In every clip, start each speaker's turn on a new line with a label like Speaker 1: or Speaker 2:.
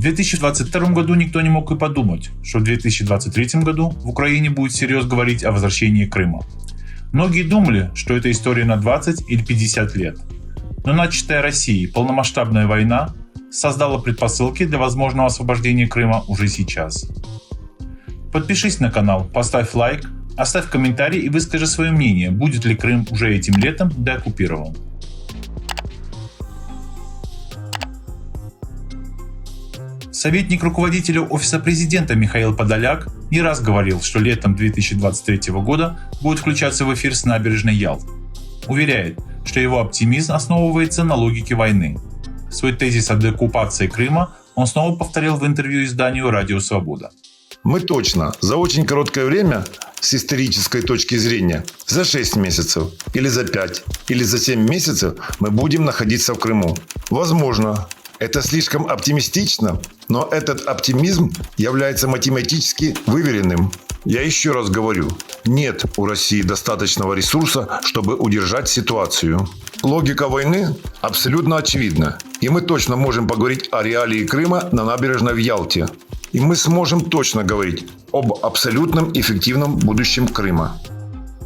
Speaker 1: В 2022 году никто не мог и подумать, что в 2023 году в Украине будет всерьез говорить о возвращении Крыма. Многие думали, что это история на 20 или 50 лет. Но начатая Россией полномасштабная война создала предпосылки для возможного освобождения Крыма уже сейчас. Подпишись на канал, поставь лайк, оставь комментарий и выскажи свое мнение, будет ли Крым уже этим летом деоккупирован. Советник руководителя Офиса президента Михаил Подоляк не раз говорил, что летом 2023 года будет включаться в эфир с набережной Ялт. Уверяет, что его оптимизм основывается на логике войны. Свой тезис о деоккупации Крыма он снова повторил в интервью изданию «Радио Свобода».
Speaker 2: Мы точно за очень короткое время с исторической точки зрения, за 6 месяцев, или за 5, или за 7 месяцев мы будем находиться в Крыму. Возможно, это слишком оптимистично, но этот оптимизм является математически выверенным. Я еще раз говорю, нет у России достаточного ресурса, чтобы удержать ситуацию. Логика войны абсолютно очевидна, и мы точно можем поговорить о реалии Крыма на набережной в Ялте. И мы сможем точно говорить об абсолютном эффективном будущем Крыма.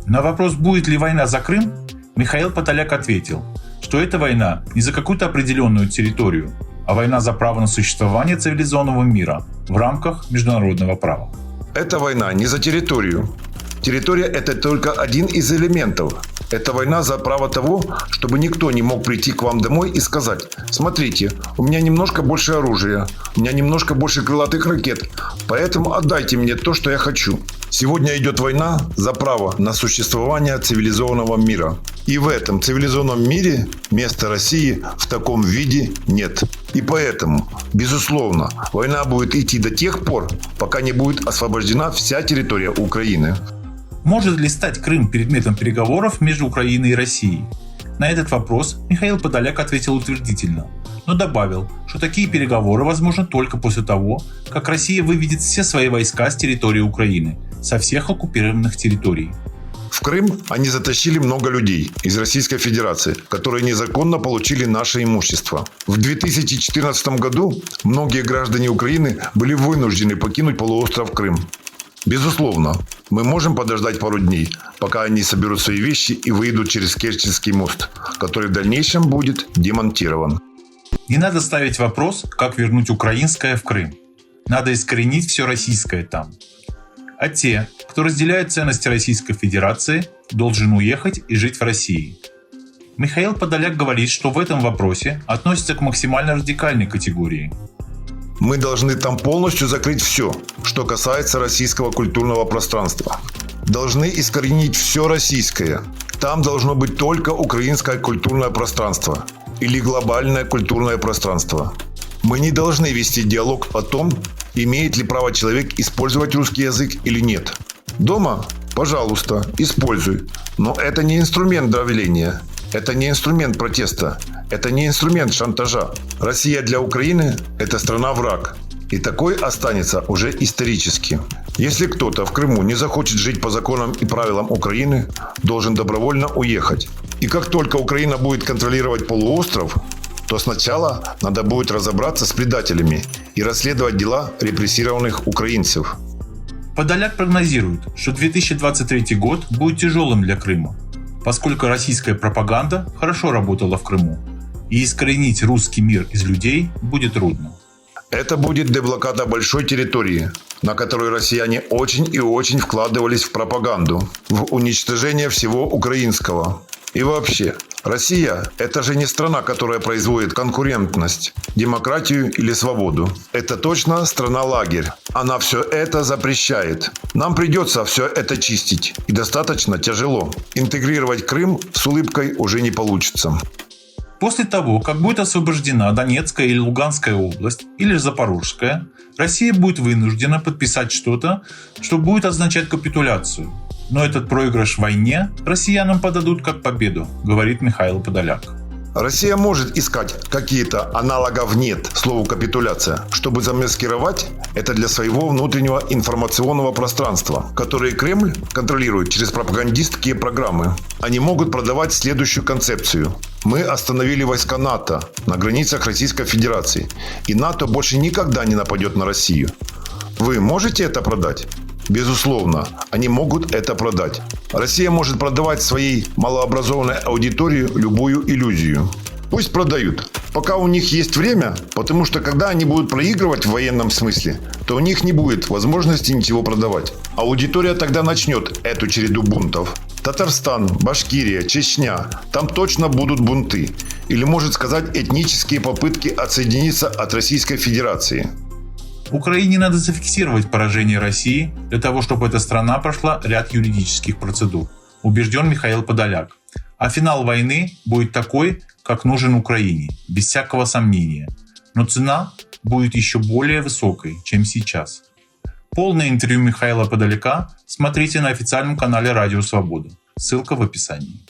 Speaker 1: На вопрос, будет ли война за Крым, Михаил Подоляк ответил, что эта война не за какую-то определенную территорию, а война за право на существование цивилизованного мира в рамках международного права.
Speaker 2: Эта война не за территорию. Территория – это только один из элементов. Это война за право того, чтобы никто не мог прийти к вам домой и сказать, смотрите, у меня немножко больше оружия, у меня немножко больше крылатых ракет, поэтому отдайте мне то, что я хочу. Сегодня идет война за право на существование цивилизованного мира. И в этом цивилизованном мире места России в таком виде нет. И поэтому, безусловно, война будет идти до тех пор, пока не будет освобождена вся территория Украины.
Speaker 1: Может ли стать Крым предметом переговоров между Украиной и Россией? На этот вопрос Михаил Подоляк ответил утвердительно, но добавил, что такие переговоры возможны только после того, как Россия выведет все свои войска с территории Украины, со всех оккупированных территорий.
Speaker 2: В Крым они затащили много людей из Российской Федерации, которые незаконно получили наше имущество. В 2014 году многие граждане Украины были вынуждены покинуть полуостров Крым. Безусловно, мы можем подождать пару дней, пока они соберут свои вещи и выйдут через Керченский мост, который в дальнейшем будет демонтирован.
Speaker 1: Не надо ставить вопрос, как вернуть украинское в Крым. Надо искоренить все российское там. А те, кто разделяет ценности Российской Федерации, должен уехать и жить в России. Михаил Подоляк говорит, что в этом вопросе относится к максимально радикальной категории –
Speaker 2: мы должны там полностью закрыть все, что касается российского культурного пространства. Должны искоренить все российское. Там должно быть только украинское культурное пространство или глобальное культурное пространство. Мы не должны вести диалог о том, имеет ли право человек использовать русский язык или нет. Дома, пожалуйста, используй. Но это не инструмент давления. Это не инструмент протеста. Это не инструмент шантажа. Россия для Украины – это страна-враг. И такой останется уже исторически. Если кто-то в Крыму не захочет жить по законам и правилам Украины, должен добровольно уехать. И как только Украина будет контролировать полуостров, то сначала надо будет разобраться с предателями и расследовать дела репрессированных украинцев.
Speaker 1: Подоляк прогнозирует, что 2023 год будет тяжелым для Крыма, поскольку российская пропаганда хорошо работала в Крыму и искоренить русский мир из людей будет трудно.
Speaker 2: Это будет деблокада большой территории, на которой россияне очень и очень вкладывались в пропаганду, в уничтожение всего украинского. И вообще, Россия – это же не страна, которая производит конкурентность, демократию или свободу. Это точно страна-лагерь. Она все это запрещает. Нам придется все это чистить. И достаточно тяжело. Интегрировать Крым с улыбкой уже не получится.
Speaker 1: После того, как будет освобождена Донецкая или Луганская область, или Запорожская, Россия будет вынуждена подписать что-то, что будет означать капитуляцию. Но этот проигрыш в войне россиянам подадут как победу, говорит Михаил Подоляк.
Speaker 2: Россия может искать какие-то аналогов нет слову капитуляция, чтобы замаскировать это для своего внутреннего информационного пространства, которое Кремль контролирует через пропагандистские программы. Они могут продавать следующую концепцию. Мы остановили войска НАТО на границах Российской Федерации, и НАТО больше никогда не нападет на Россию. Вы можете это продать? Безусловно, они могут это продать. Россия может продавать своей малообразованной аудитории любую иллюзию. Пусть продают, пока у них есть время, потому что когда они будут проигрывать в военном смысле, то у них не будет возможности ничего продавать. Аудитория тогда начнет эту череду бунтов. Татарстан, Башкирия, Чечня. Там точно будут бунты. Или, может сказать, этнические попытки отсоединиться от Российской Федерации.
Speaker 1: Украине надо зафиксировать поражение России для того, чтобы эта страна прошла ряд юридических процедур, убежден Михаил Подоляк. А финал войны будет такой, как нужен Украине, без всякого сомнения. Но цена будет еще более высокой, чем сейчас. Полное интервью Михаила Подоляка смотрите на официальном канале Радио Свобода. Ссылка в описании.